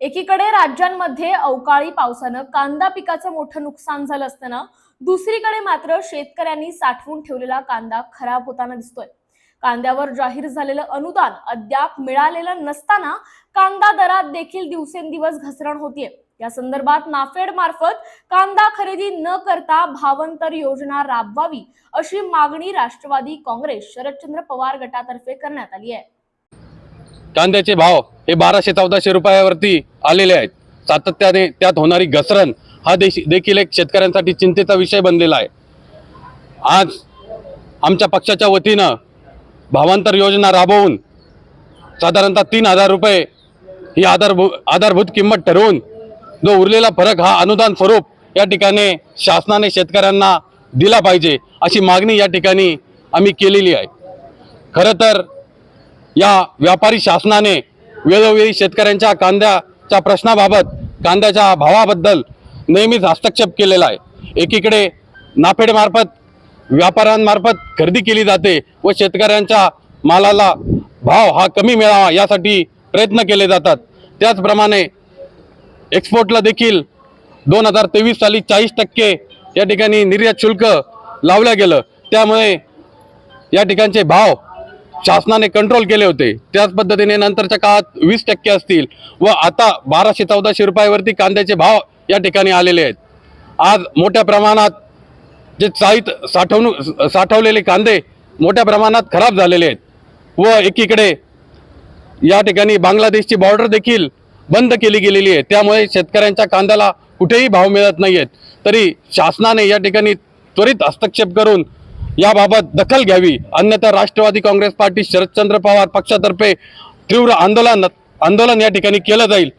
एकीकडे राज्यांमध्ये अवकाळी पावसानं कांदा पिकाचं मोठं नुकसान झालं असताना दुसरीकडे मात्र शेतकऱ्यांनी साठवून ठेवलेला कांदा खराब होताना दिसतोय. कांद्यावर जाहीर झालेलं अनुदान अद्याप मिळालेलं नसताना कांदा दरात देखील दिवसेंदिवस घसरण होतीये. या संदर्भात नाफेड मार्फत कांदा खरेदी न करता भावांतर योजना राबवावी अशी मागणी राष्ट्रवादी काँग्रेस शरदचंद्र पवार गटातर्फे करण्यात आली आहे. कांद्याचे भाव हे बाराशे चौदाशे रुपयावरती आलेले आहेत. सातत्याने त्यात होणारी घसरण हा देश देखील एक शेतकऱ्यांसाठी चिंतेचा विषय बनलेला आहे. आज आमच्या पक्षाच्या वतीनं भावांतर योजना राबवून साधारणतः तीन हजार रुपये ही आधारभू आधारभूत किंमत ठरवून जो उरलेला फरक हा अनुदान स्वरूप या ठिकाणी शासनाने शेतकऱ्यांना दिला पाहिजे अशी मागणी या ठिकाणी आम्ही केलेली आहे. खरं तर या व्यापारी शासनाने वेळोवेळी शेतकऱ्यांच्या कांद्याच्या प्रश्नाबाबत कांद्याच्या भावाबद्दल नेहमीच हस्तक्षेप केलेला आहे. एकीकडे नाफेडमार्फत व्यापाऱ्यांमार्फत खरेदी केली जाते व शेतकऱ्यांच्या मालाला भाव हा कमी मिळावा यासाठी प्रयत्न केले जातात. त्याचप्रमाणे एक्सपोर्टला देखील दोन हजार तेवीस साली चाळीस टक्के या ठिकाणी निर्यात शुल्क लावलं गेलं. त्यामुळे या ठिकाणचे भाव शासनाने कंट्रोल केले होते. त्याच पद्धतीने नंतरच्या काळात वीस टक्के असतील व आता बाराशे चौदाशे रुपयावरती कांद्याचे भाव या ठिकाणी आलेले आहेत. आज मोठ्या प्रमाणात जे साहित साठवणूक साठवलेले कांदे मोठ्या प्रमाणात खराब झालेले आहेत. व एकीकडे या ठिकाणी बांगलादेशची बॉर्डर देखील बंद केली गेलेली आहे. त्यामुळे शेतकऱ्यांच्या कांद्याला कुठेही भाव मिळत नाही आहेत तरी शासनाने या ठिकाणी त्वरित हस्तक्षेप करून याबाबत दखल घ्यावी. अन्यथा राष्ट्रवादी काँग्रेस पार्टी शरदचंद्र पवार पक्षातर्फे तीव्र आंदोलन आंदोलन या ठिकाणी केलं जाईल.